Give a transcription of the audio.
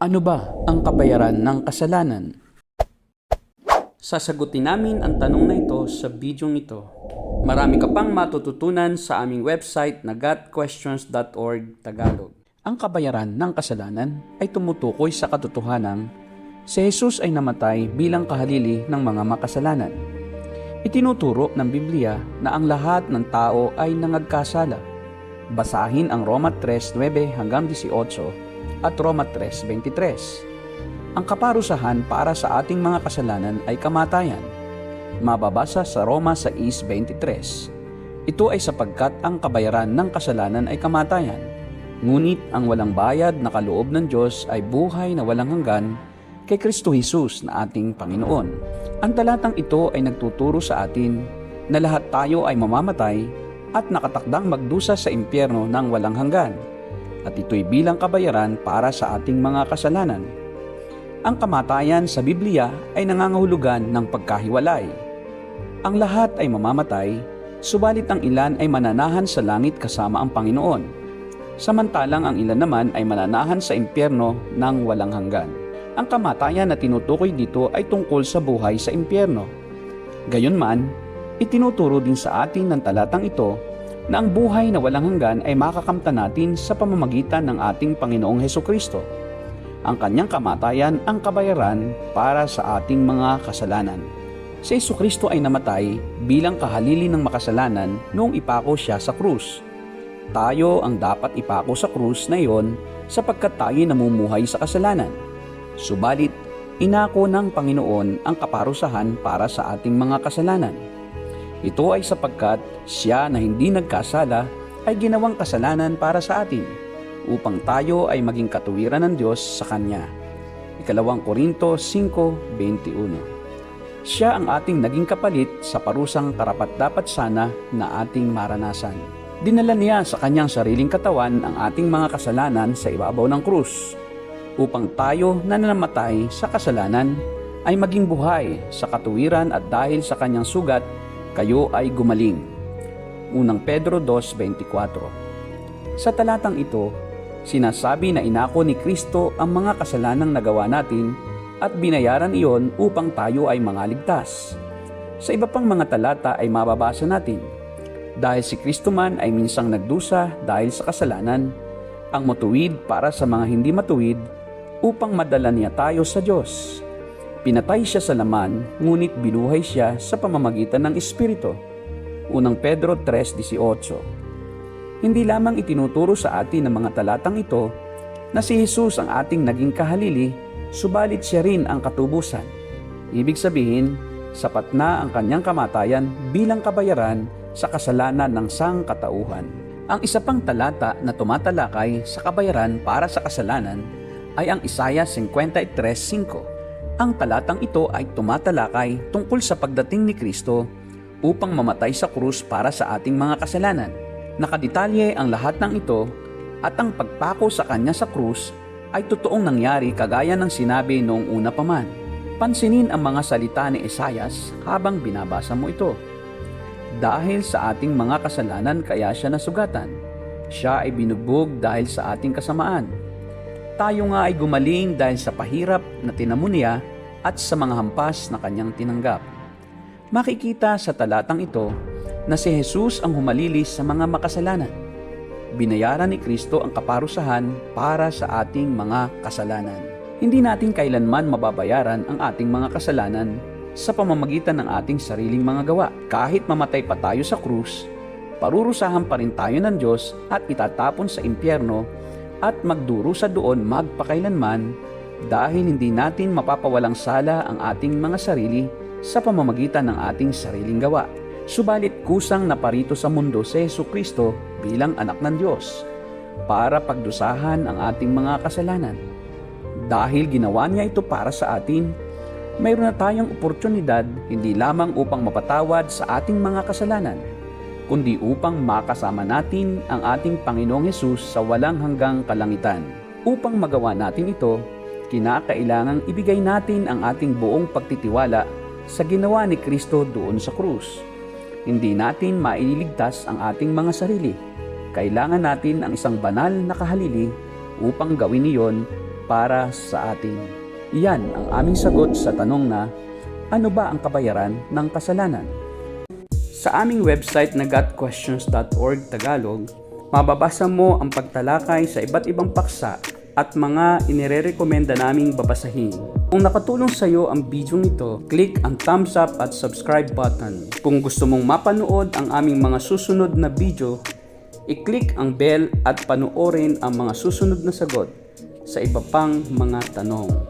Ano ba ang kabayaran ng kasalanan? Sasagutin namin ang tanong na ito sa bidyong ito. Marami ka pang matututunan sa aming website na gotquestions.org Tagalog. Ang kabayaran ng kasalanan ay tumutukoy sa katotohanang si Jesus ay namatay bilang kahalili ng mga makasalanan. Itinuturo ng Biblia na ang lahat ng tao ay nangagkasala. Basahin ang Roma 3:9 hanggang 18 at Roma 3:23. Ang kaparusahan para sa ating mga kasalanan ay kamatayan. Mababasa sa Roma 6:23. Ito ay sapagkat ang kabayaran ng kasalanan ay kamatayan. Ngunit ang walang bayad na kaloob ng Diyos ay buhay na walang hanggan kay Kristo Jesus na ating Panginoon. Ang talatang ito ay nagtuturo sa atin na lahat tayo ay mamamatay at nakatakdang magdusa sa impyerno ng walang hanggan. At ito'y bilang kabayaran para sa ating mga kasalanan. Ang kamatayan sa Biblia ay nangangahulugan ng pagkahiwalay. Ang lahat ay mamamatay, subalit ang ilan ay mananahan sa langit kasama ang Panginoon. Samantalang ang ilan naman ay mananahan sa impyerno ng walang hanggan. Ang kamatayan na tinutukoy dito ay tungkol sa buhay sa impyerno. Gayunman, itinuturo din sa atin ng talatang ito na ang buhay na walang hanggan ay makakamtan natin sa pamamagitan ng ating Panginoong Heso Kristo. Ang kanyang kamatayan ang kabayaran para sa ating mga kasalanan. Si Heso Kristo ay namatay bilang kahalili ng makasalanan noong ipako siya sa krus. Tayo ang dapat ipako sa krus na iyon sapagkat tayo namumuhay sa kasalanan. Subalit, inako ng Panginoon ang kaparusahan para sa ating mga kasalanan. Ito ay sapagkat siya na hindi nagkasala ay ginawang kasalanan para sa atin upang tayo ay maging katuwiran ng Diyos sa Kanya. Ikalawang Korinto 5.21 Siya ang ating naging kapalit sa parusang karapat-dapat sana na ating maranasan. Dinala niya sa kanyang sariling katawan ang ating mga kasalanan sa ibabaw ng krus upang tayo na namatay sa kasalanan ay maging buhay sa katuwiran at dahil sa kanyang sugat, kayo ay gumaling. Unang Pedro 2.24 Sa talatang ito, sinasabi na inako ni Kristo ang mga kasalanang nagawa natin at binayaran iyon upang tayo ay mangaligtas. Sa iba pang mga talata ay mababasa natin, dahil si Kristo man ay minsang nagdusa dahil sa kasalanan, ang matuwid para sa mga hindi matuwid upang madala niya tayo sa Diyos. Pinatay siya sa laman, ngunit binuhay siya sa pamamagitan ng Espiritu. Unang Pedro 3.18 Hindi lamang itinuturo sa atin ng mga talatang ito na si Jesus ang ating naging kahalili, subalit siya rin ang katubusan. Ibig sabihin, sapat na ang kanyang kamatayan bilang kabayaran sa kasalanan ng sangkatauhan. Ang isa pang talata na tumatalakay sa kabayaran para sa kasalanan ay ang Isaiah 53.5. Ang talatang ito ay tumatalakay tungkol sa pagdating ni Kristo upang mamatay sa krus para sa ating mga kasalanan. Nakadetalye ang lahat ng ito at ang pagpako sa kanya sa krus ay totoong nangyari kagaya ng sinabi noong una pa man. Pansinin ang mga salita ni Isaias habang binabasa mo ito. Dahil sa ating mga kasalanan kaya siya nasugatan. Siya ay binugbog dahil sa ating kasamaan. Tayo nga ay gumaling dahil sa pahirap na tinamo niya at sa mga hampas na kanyang tinanggap. Makikita sa talatang ito na si Jesus ang humalilis sa mga makasalanan. Binayaran ni Kristo ang kaparusahan para sa ating mga kasalanan. Hindi natin kailanman mababayaran ang ating mga kasalanan sa pamamagitan ng ating sariling mga gawa. Kahit mamatay pa tayo sa krus, parurusahan pa rin tayo ng Diyos at itatapon sa impyerno at magdurusa doon magpakailanman dahil hindi natin mapapawalang sala ang ating mga sarili sa pamamagitan ng ating sariling gawa. Subalit kusang naparito sa mundo si Yesu Kristo bilang anak ng Diyos para pagdusahan ang ating mga kasalanan. Dahil ginawa niya ito para sa atin, mayroon na tayong oportunidad hindi lamang upang mapatawad sa ating mga kasalanan, kundi upang makasama natin ang ating Panginoong Hesus sa walang hanggang kalangitan. Upang magawa natin ito, kinakailangang ibigay natin ang ating buong pagtitiwala sa ginawa ni Kristo doon sa krus. Hindi natin maililigtas ang ating mga sarili. Kailangan natin ang isang banal na kahalili upang gawin iyon para sa atin. Iyan ang aming sagot sa tanong na, ano ba ang kabayaran ng kasalanan? Sa aming website na gotquestions.org Tagalog, mababasa mo ang pagtalakay sa iba't ibang paksa at mga inirerekomenda naming babasahin. Kung nakatulong sa iyo ang video nito, click ang thumbs up at subscribe button. Kung gusto mong mapanood ang aming mga susunod na video, i-click ang bell at panoorin ang mga susunod na sagot sa iba pang mga tanong.